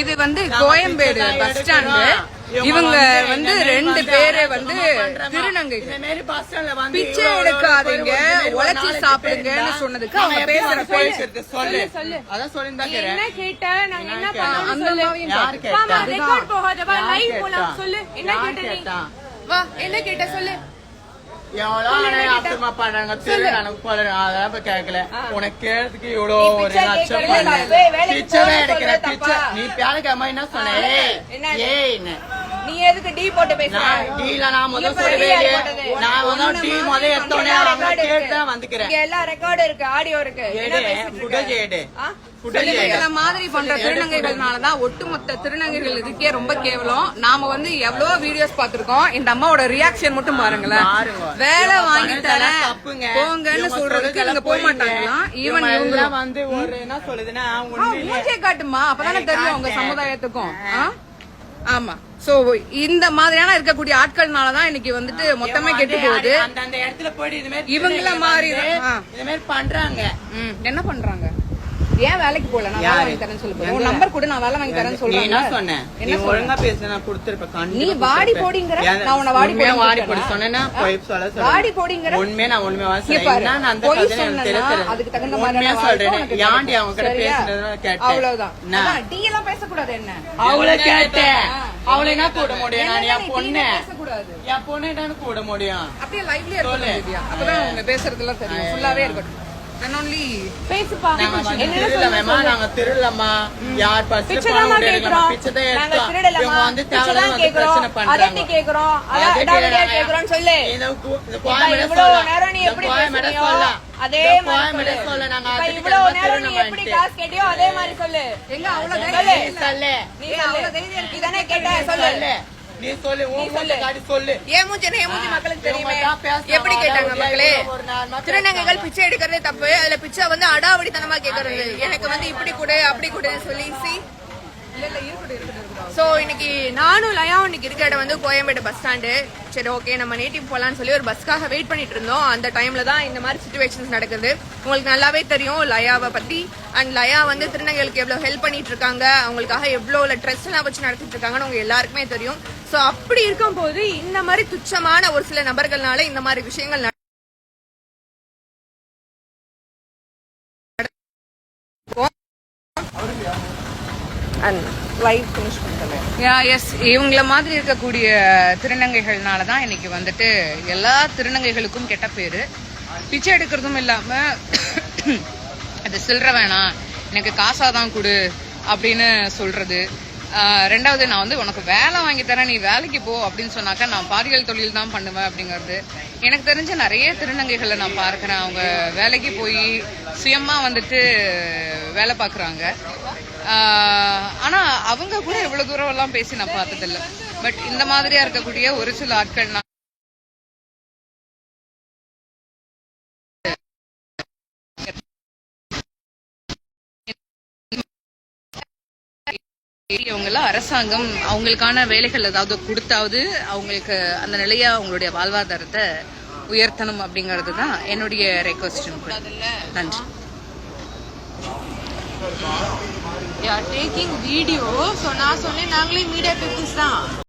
இது வந்து Koyambedu bus stand. இவங்க வந்து ரெண்டு பேரு வந்து திருநங்கை பிச்சை எடுக்காதீங்க. உழைச்சி சாப்பிடுங்கன்னு சொன்னதுக்கு அவங்க பேசுற பேசுறது? சொல்லு. அதான் சொல்லியிருந்தா நீ கேக்குறேன். என்ன கேட்ட நாங்க என்ன சொல்லு? கேட்டா? ரெக்கார்ட் போகாத வா யார் லைவ்? போலாம் சொல்லு. என்ன கேட்ட? வா என்ன கேட்ட சொல்லு. உனக்கு கேட்கறதுக்கு இவ்வளவு ஒரு லட்சம் பிச்சைவே நீ வேலைக்கு அம்மா என்ன சொன்ன? ஏய். நீ எதுக்கு டி போட்டு பேசுற நான் டீல நான் இல்லையே. போட்டது. நான் முதல் டீ முதல் எடுத்தோடனே எல்லா அவங்க கேட்டு வந்துக்கிறேன். இங்க எல்லா ரெக்கார்டு இருக்கு ஆடியோ இருக்கு என்ன பேசிட்டு. இந்த மாதிரி பண்ற திருநங்கைகள்னாலதான் ஒட்டுமொத்த திருநங்கைகள் இதுக்கே ரொம்ப கேவலம் நாம வந்து எவ்வளவு வீடியோஸ் பார்த்திருக்கோம் இந்த அம்மாவோட ரியாக்ஷன் மட்டும் பாருங்களேன் பாருங்க. வேலை வாங்கி தப்புங்க. போங்கன்னு சொல்றதுக்கு சொல்றது இவங்க போக பொய்ங்க. ஈவன் இவங்க வந்து ஒரு என்ன சொல்லுதுன்னா. மூச்சே காட்டுமா அப்பதானே தெரியும் உங்க. சமுதாயத்துக்கும் ஆ? ஆமா. சோ இந்த மாதிரியான இருக்கக்கூடிய ஆட்கள்னாலதான் இன்னைக்கு வந்துட்டு மொத்தமே கெட்டு போகுது. அந்த இடத்துல போயிட்டு இவங்கள மாதிரி. இது பண்றாங்க. என்ன பண்றாங்க? ஏன் வேலைக்கு போல நான் வேலை? வாங்கி தரேன்னு சொல்லு உன்? நம்பர் கூட நான் வேலை வாங்கி தரேன்னு நீ என்ன சொல்றேன் சொன்ன நீ என்ன? ஒழுங்கா பேச நான் கொடுத்திருப்பேன் நீ வாடி. போடிங்கிற? நான் உன்னை வாடி போடின்னு வாடி போடி சொல்றேனா? சொன்னேன்னா ஆ? பொய் சொல்ல சொல்றேன். வாடி போடிங்கிற? உண்மையா நான் சொல்றேன். பாரு, என்னன்னு அந்த கதையை எனக்கு. அதுக்கு தகுந்த உண்மையா மாதிரியான சொல்றேன். ஏன்டி அவங்க கிட்ட? பேசுனதுன்னு கேட்டேன். அவ்வளவுதான் என்ன? அதான், டீ எல்லாம் பேசக்கூடாது என்ன அவளை கேட்டேன். அவளை என்ன கூட முடியும் நான் என் பொண்ணு என் பொண்ணு என்னன்னு கூட முடியும் அப்படியே லைவ்லயே சொல்லு. இருக்கணும். அப்பதான் அவங்க பேசுறதெல்லாம் தெரியும் ஃபுல்லாவே இருக்கட்டும் அதே மாதிரி இவ்வளவு நேரம் நீ எப்படி. காசு கேட்டியோ அதே மாதிரி சொல்லு. எங்க அவ்வளவு சொல்லு. நீ அவ்வளவு கேட்ட சொல்லு. நீ சொல்லு உன் காட்டி சொல்லு. ஏன் மூஞ்சி என்ன, என் மூஞ்சி மக்களுக்கு தெரியுமே. எப்படி கேட்டாங்க மக்களே? திருநங்கைகள். பிச்சை எடுக்கிறதே தப்பு. அதுல பிச்சை வந்து அடாவடித்தனமா கேக்குறது. எனக்கு வந்து இப்படி கொடு அப்படி கொடுன்னு சொல்லி சி. ஸோ இன்னைக்கு நானும் லயாவும் இன்னைக்கு இருக்க இடம் வந்து கோயம்பேடு பஸ் ஸ்டாண்டு சரி ஓகே நம்ம நேட்டிவ் போகலான்னு சொல்லி ஒரு பஸ்க்காக வெயிட் பண்ணிட்டு இருந்தோம். அந்த டைம்ல தான் இந்த மாதிரி சுச்சுவேஷன்ஸ் நடக்குது. உங்களுக்கு நல்லாவே தெரியும் லயாவை பத்தி. அண்ட் லயா வந்து திருநங்கைகளுக்கு எவ்வளோ ஹெல்ப் பண்ணிட்டு இருக்காங்க. அவங்களுக்காக எவ்வளோ ட்ரெஸ் எல்லாம் வச்சு நடத்திட்டு இருக்காங்கன்னு உங்க எல்லாருக்குமே தெரியும். ஸோ அப்படி இருக்கும்போது இந்த மாதிரி துச்சமான ஒரு சில நபர்கள்னால இந்த மாதிரி விஷயங்கள் நடக்கும் அண்ட் ஃபினிஷ் பண்ணுறேன் யா எஸ் இவங்கள மாதிரி இருக்கக்கூடிய திருநங்கைகள்னால தான் இன்னைக்கு வந்துட்டு எல்லா திருநங்கைகளுக்கும் கெட்ட பேரு. பிச்சை எடுக்கிறதும் இல்லாம அது சில்லற வேணாம். எனக்கு காசாக தான் கொடு அப்படின்னு சொல்றது. ரெண்டாவது நான் வந்து உனக்கு வேலை வாங்கி தரேன் நீ வேலைக்கு போ அப்படின்னு சொன்னாக்கா நான் பாரியல் தொழில் தான் பண்ணுவேன் அப்படிங்கிறது. எனக்கு தெரிஞ்ச நிறைய திருநங்கைகளை நான் பார்க்குறேன். அவங்க வேலைக்கு போய் சுயமா வந்துட்டு வேலை பார்க்குறாங்க. ஆஹ் ஆனா அவங்க கூட இவ்வளவு தூரம் எல்லாம் பேசி நான் பார்த்ததில்ல. பட் இந்த மாதிரியா இருக்கக்கூடிய ஒரு சில ஆட்கள் நான் அரசாங்கம் அவங்களுக்கான வேலைகள் ஏதாவது கொடுத்தாவது அவங்களுக்கு அந்த நிலைய அவங்களுடைய வாழ்வாதாரத்தை உயர்த்தணும் அப்படிங்கிறது தான் என்னுடைய ரெக்வஸ்ட் நன்றி. ஆர் டேக்கிங் வீடியோ ஸோ நான் சொன்னேன் நாங்களே மீடியா பீப்புள்ஸ் தான்.